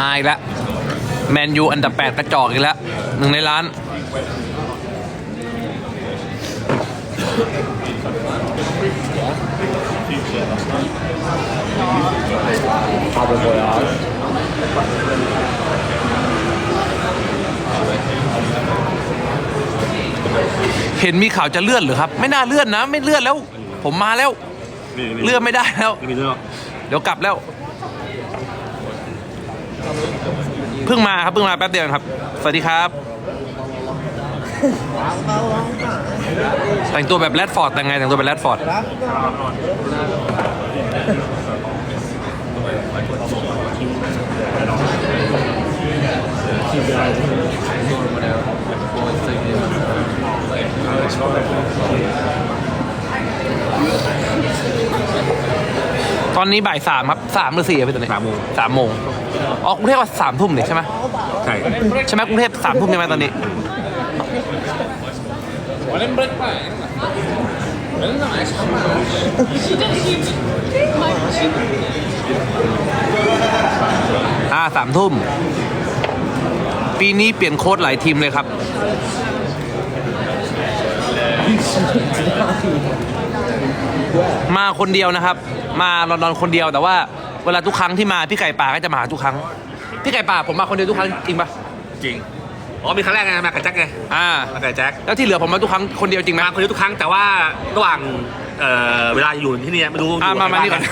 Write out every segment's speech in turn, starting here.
มาอีกแล้วแมนยูอันดับ8กระจอกอีกแล้วหนึ่งในล้าน เห็นมีข่าวจะเลื่อนเหรือครับ ไม่น่าเลื่อนนะ ไม่เลื่อนแล้ว ผมมาแล้ว เลื่อนไม่ได้แล้วไม่มีเรื่องหรอกเดี๋ยวกลับแล้ว เพิ่งมาครับเพิ่งมาแป๊บเดียวครับ สวัสดีครับ แต่งตัวแบบแรดฟอร์ดแต่งไงแต่งตัวแบบแรดฟอร์ดตอนนี้บ่ายสามครับ สามหรือสี่ครับพี่ตัวนี้สามโมง สามโมงอ๋อกรุงเทพว่าสามทุ่มนี่ใช่ไหมใช่ ใช่ไหมกรุงเทพสามทุ่มใช่ไหมตอนนี้ อ่าสามทุ่ม ปีนี้เปลี่ยนโค้ดหลายทีมเลยครับ มาคนเดียวนะครับ มาลอนดอนคนเดียวแต่ว่า เวลาทุกครั้งที่มาพี่ไก่ป่าก็จะมาหาทุกครั้ง พี่ไก่ป่าผมมาคนเดียวทุกครั้งจริงปะจริงอ๋อมีครั้งแรกไงมากับแจ็คไงอ่า มากับแจ็คแล้วที่เหลือผมมาทุกครั้งคนเดียวจริงไหม มาคนเดียวทุกครั้งแต่ว่าระหว่างเอ่อเวลาอยู่ที่นี่ไม่รู้อะยู่มามานี่ก่อน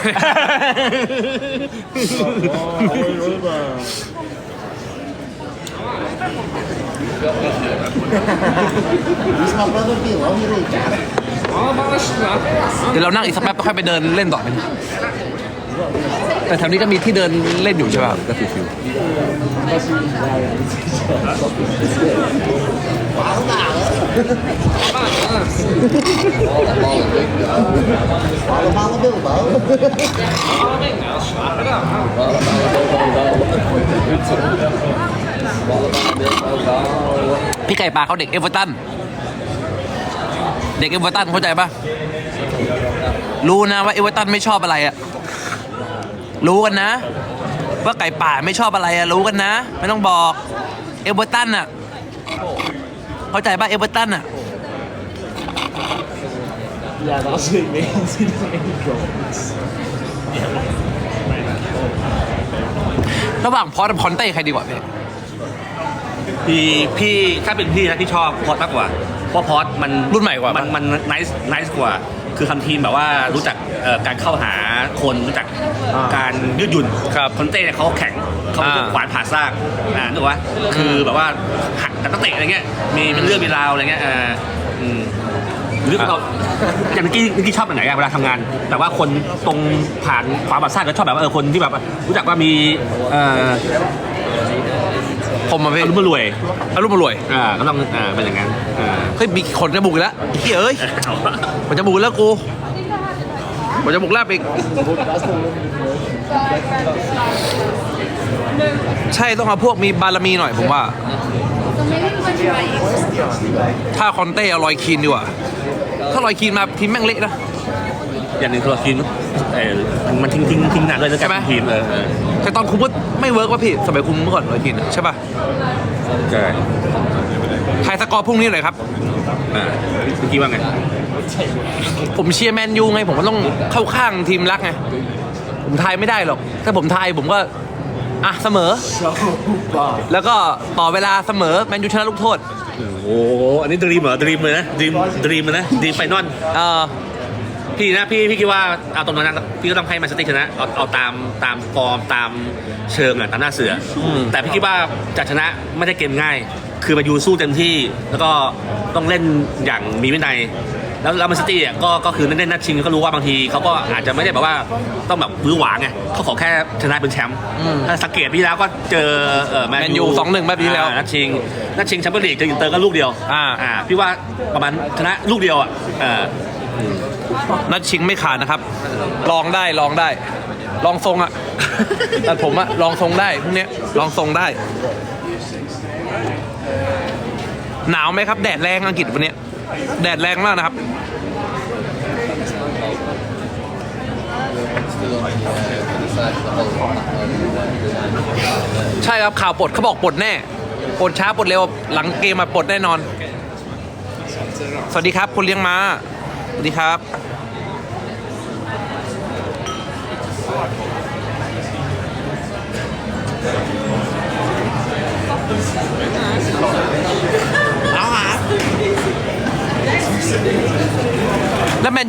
He's my brother below. He really got it. เดี๋ยวเรานั่งอีกสักแป๊บแล้วค่อยไปเดินเล่นต่อกัน แต่แถวนี้ก็มีที่เดินเล่นอยู่ใช่ป่ะก็ฟิวฟิวพี่ไก่ป่าเขาเด็กเอเวอร์ตัน เด็กเอเวอร์ตันเข้าใจปะรู้นะว่าเอเวอร์ตันไม่ชอบอะไรอะ รู้กันนะ ว่าไก่ป่าไม่ชอบอะไรอะรู้กันนะ ไม่ต้องบอก เอเวอร์ตันอะเข้าใจปะเอเวอร์ตันอะ Yeah, that's what it means. He doesn't even drawings. ระหว่างพอสกับคอนเต้ใครดีกว่าพี่พี่พี่ถ้าเป็นพี่นะพี่ชอบพอดมากกว่าเพราะพอดมันรุ่นใหม่กว่าปะมันมันไนส์ไนส์กว่า คือทำทีมแบบว่ารู้จักเอ่อการเข้าหาคนรู้จักการยืดหยุ่นครับคอนเต้เนี่ยเขาแข็งเขาเป็นอ่า ขวานผ่าซากอ่านึกว่าคือแบบว่าหักแต่ตั้งเตะอะไรเงี้ยมีเป็นเรื่องมีราวอะไรเงี้ยอ่าอืมหรือเราอย่างเมื่อกี้เมื่อกี้ชอบแบบไหนอะเวลาทำงาน แต่ว่าคนตรงผ่านความผ่าซากก็ชอบแบบว่าเออคนที่แบบว่ารู้จักว่ามีเอ่อ ผมมาพี่อารมณ์รวยอารมณ์มารวยอ่าก็ต้องอ่าเป็นอย่างนั้นอ่าเฮ้ยมีขนจมูกอีกแล้วเฮ้ยเอ้ยขนจมูกแล้วกูขนจมูกแลบอีกใช่ต้องเอาพวกมีบารมีหน่อยผมว่า ถ้าคอนเต้เอาลอยคีนดีกว่าถ้าลอยคีนมาทีมแม่งเละนะ อย่างหนึ่งตัวทีมเออมันทิ้งทิ้งทิ้งหนักเลยแล้วกัใช่ไหม ทีมเออเออแต่ตอนคุมก็ไม่เวิร์กว่ะพี่สมัยคุมเมื่อก่อนลอยคีนอะใช่ป่ะใช่ทายสกอร์พรุ่งนี้หน่อยครับ อ่าเมื่อกี้ว่าไงผมเชียร์แมนยูไง ผมก็ต้องเข้าข้างทีมรักไง ผมทายไม่ได้หรอก ถ้าผมทายผมก็อะเสมอ แล้วก็ต่อเวลาเสมอแมนยูชนะลูกโทษ โอ้โหอันนี้ดรีมเหรอดรีมเลยนะดรีมดรีมเลยนะดรีมไฟนอลเออ พี่นะพี่พี่คิดว่าเอาตรงนั้นนะพี่ก็ต้องให้แมนซิตี้ชนะเอาเอาตามตามฟอร์มตามเชิงอะตามหน้าเสืออม แต่พี่คิดว่าจะชนะไม่ได้เกมง่าย คือมายูสู้เต็มที่แล้วก็ต้องเล่นอย่างมีวินัย แล้วแล้วแมนซิตี้อะก็ก็คือเล่นๆนัดชิงก็รู้ว่าบางทีเขาก็อาจจะไม่ได้แบบว่าต้องแบบมือหวางไงเขาขอแค่ชนะเป็นแชมป์ถ้าสังเกตพี่แล้วก็เจอเอ่อแมแมนยู2-1เมื่อปีที่แล้วอ่านัดชิงนัดชิงแชมเปี้ยนลีกเจออินเตอร์ก็ลูกเดียวอ่าอ่าพี่ว่าประมาณชนะลูกเดียวอะเออ นัดชิงไม่ขาดนะครับ ลองได้ลองได้ ลองทรงอะแต่ผมอะลองทรงได้พวกเนี้ยลองทรงได้ หนาวไหมครับ แดดแรงอังกฤษวันเนี้ยแดดแรงมากนะครับ Still on the, uh, ใช่ครับข่าวปลดเขาบอกปลดแน่ปลดช้าปลดเร็วหลังเกมมาปลดแน่นอน สวัสดีครับคุณเลี้ยงม้าสวัสดีครับ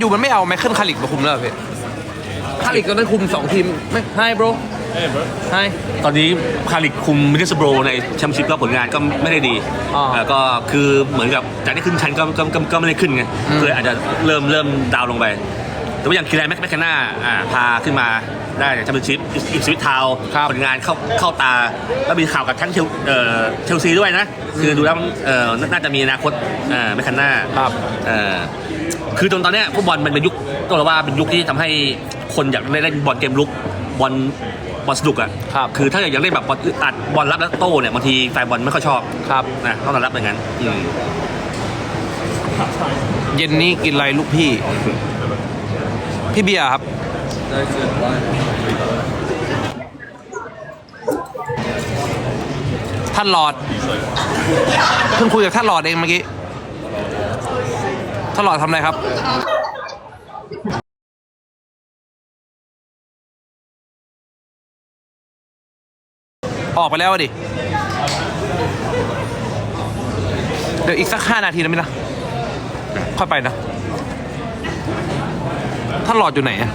ยูมันไม่เอาไมเคิลคาริกมาคุมแล้วเหรอพี่คาริกตอนนั้นคุมสองทีมไม่ให้ bro ให้ ตอนนี้คาริกคุมมิดเดิลสโบรในแชมเปี้ยนชิพก็ผลงานก็ไม่ได้ดีอ๋อเอ่อก็คือเหมือนกับจากที่ขึ้นชั้นก็ก็ก็ก็ไม่ได้ขึ้นไงอืม เลยอาจจะเริ่มเริ่มดาวน์ลงไป แต่ว่าอย่างคีแรนแมคแมคคาน่าอ่าพาขึ้นมาได้แชมเปี้ยนชิพอีกสวิตทาวผลงานเข้าเข้าตา แล้วมีข่าวกับทั้งเชลเอ่อเชลซีด้วยนะ คือดูแล้วเอ่อน่าจะมีอนาคตเอ่อแมคคาน่า ครับ เอ่อ คือตอนตอนเนี้ยฟุตบอลมันเป็นยุคต้องบอกว่าเป็นยุคที่ทำให้คนอยากเล่นบอลเกมลุกบอลบอลสนุกอะครับคือถ้าอยากเล่นแบบบอลอึดอัดบอลรับแล้วโต้เนี่ยบางทีแฟนบอลไม่ค่อยชอบครับ นะต้องยอมรับอย่างนั้นอืมเย็นนี้กินอะไรลูกพี่ พี่เบียร์ครับ ท่านหลอดเพิ่งคุยกับท่านหลอดเองเมื่อกี้ ทลอดทำอะไรครับออกไปแล้วอะดิ เดี๋ยวอีกสักห้านาทีนะมินะค่อยไปนะท่านหลอดอยู่ไหนอะ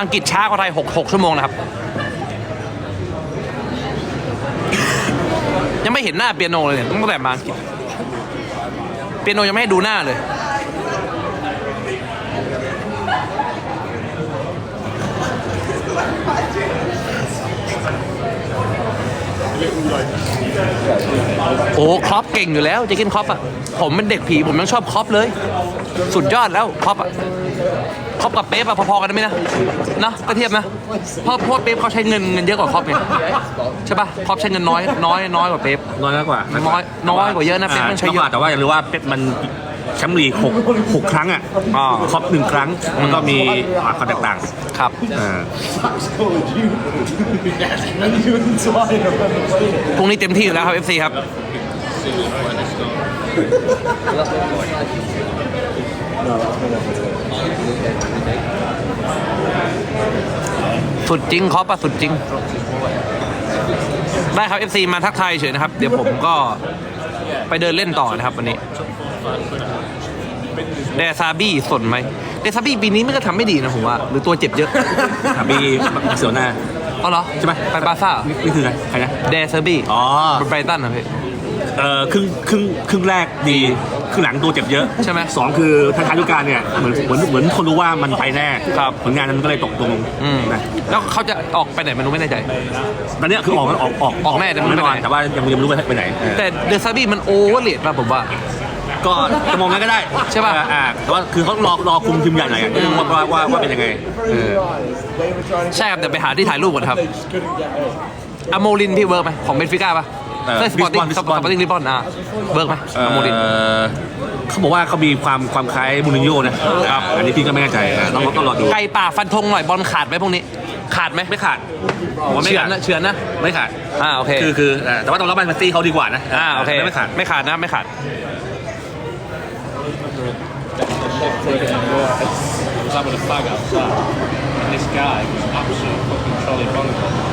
อังกฤษช้ากว่าไทยหกหกชั่วโมงนะครับ ยังไม่เห็นหน้าเปียโนเลยเนี่ยตั้งแต่มาอังกฤษ เปียโนยังไม่ให้ดูหน้าเลย โอ้ครอปเก่งอยู่แล้วเจคินครอปอะ ผมเป็นเด็กผี ผมยังชอบครอปเลย สุดยอดแล้วครอปอะ ครอปกับเป๊ปอะพอๆกันไหมนะเนาะก็เทียบนะเพราะเพราะว่าเป๊ปเขาใช้เงินเงินเยอะกว่าครอปไงใช่ปะครอปใช้เงินน้อยน้อยน้อยกว่าเป๊ปน้อยกว่าน้อยน้อยกว่าเยอะนะเป๊ปมันใช้เยอะแต่ว่าอย่าลืมว่าเป๊ปมันแชมป์ลีกหกหกครั้งอะอ่าครบหนึ่งครั้ง มันก็มีอ่าความแตกต่าง ครับอ่า And you entire remember playing it. พรุ่งนี้เต็มที่อยู่แล้วครับ FC ครับ สุดจริงครอปอะสุดจริง ได้ครับ FC มาทักทายเฉยนะครับ เดี๋ยวผมก็ไปเดินเล่นต่อนะครับวันนี้เดซาบี้สนไหมเดซาบี้ปีนี้ไม่ก็ทำไม่ดีนะผมว่า หรือตัวเจ็บเยอะถามมีบาร์เซโลนาเอาเหรอ ใช่ไหมไปบาร์ซ่าเหรอนี่นี่คือใครใครนะเดซาบี้อ๋อไบรตันนะพี่ เอ่อครึ่งครึ่งครึ่งแรกดีครึ่งหลังตัวเจ็บเยอะใช่ไหมสองคือท้ายๆฤดูกาลเนี่ยเหมือนเหมือนเหมือนคนรู้ว่ามันไปแน่ครับ ผลงานมันก็เลยตกลงอืมนะแล้วเขาจะออกไปไหนไม่รู้ไม่แน่ใจ ตอนเนี้ยคือออกออกออกออกแน่แต่ไม่แน่รู้นไปอนไหน แต่ว่ายังยังไม่รู้ไปไปไหนเออแต่เดซาบี้มันโอเวอร์เลดป่ะผมว่า ก็จะมองงั้นก็ได้ใช่ป่ะ เอออ่าแต่ว่าคือเขารอรอคุมทีมใหญ่หน่อยอะว่าว่าว่าว่าเป็นยังไงเออ They were trying to ใช่ครับเดี๋ยวไปหาที่ถ่ายรูปก่อนครับ they just couldn't get in. อโมลินพี่เวิร์กไหมของเบนฟิก้าป่ะ เออใช่สปอร์ติ้ง Lisbon สปอร์ติ้งลิบอนอะเวิร์กไหมอโมลินเอ่อเขาบอกว่าเขามีความความคล้ายมูรินโญ่นะครับอันนี้พี่ก็ไม่แน่ใจอะต้องต้องรอดู ไก่ป่าฟันธงหน่อยบอลขาดไหมพวกนี้ ขาดไหมไม่ขาดผมว่าไม่เฉือขานดนะเฉือนนะ ไม่ขาดอ่าโอเค คือคือเอ่อแต่ว่าต้องรับแมนซี่เขาดีกว่านะอ่าโอเคไม่ขาด ไม่ขาดนะไม่ขาด Taking a walk. I was having a fag outside, and this guy was absolute fucking trolley bongo.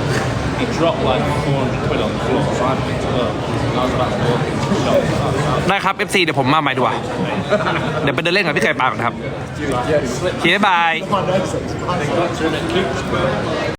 He dropped like 400 quid on the floor, so I picked it up. And I was about to walk into the shop. ได้ครับ FC เดี๋ยวผมมาใหม่ดีกว่า เดี๋ยวไปเดินเล่นกับพี่ไก่ป่าก่อนครับ Yeah, he slipped โอเคบ๊ายบาย my nose. They got to him at Kings.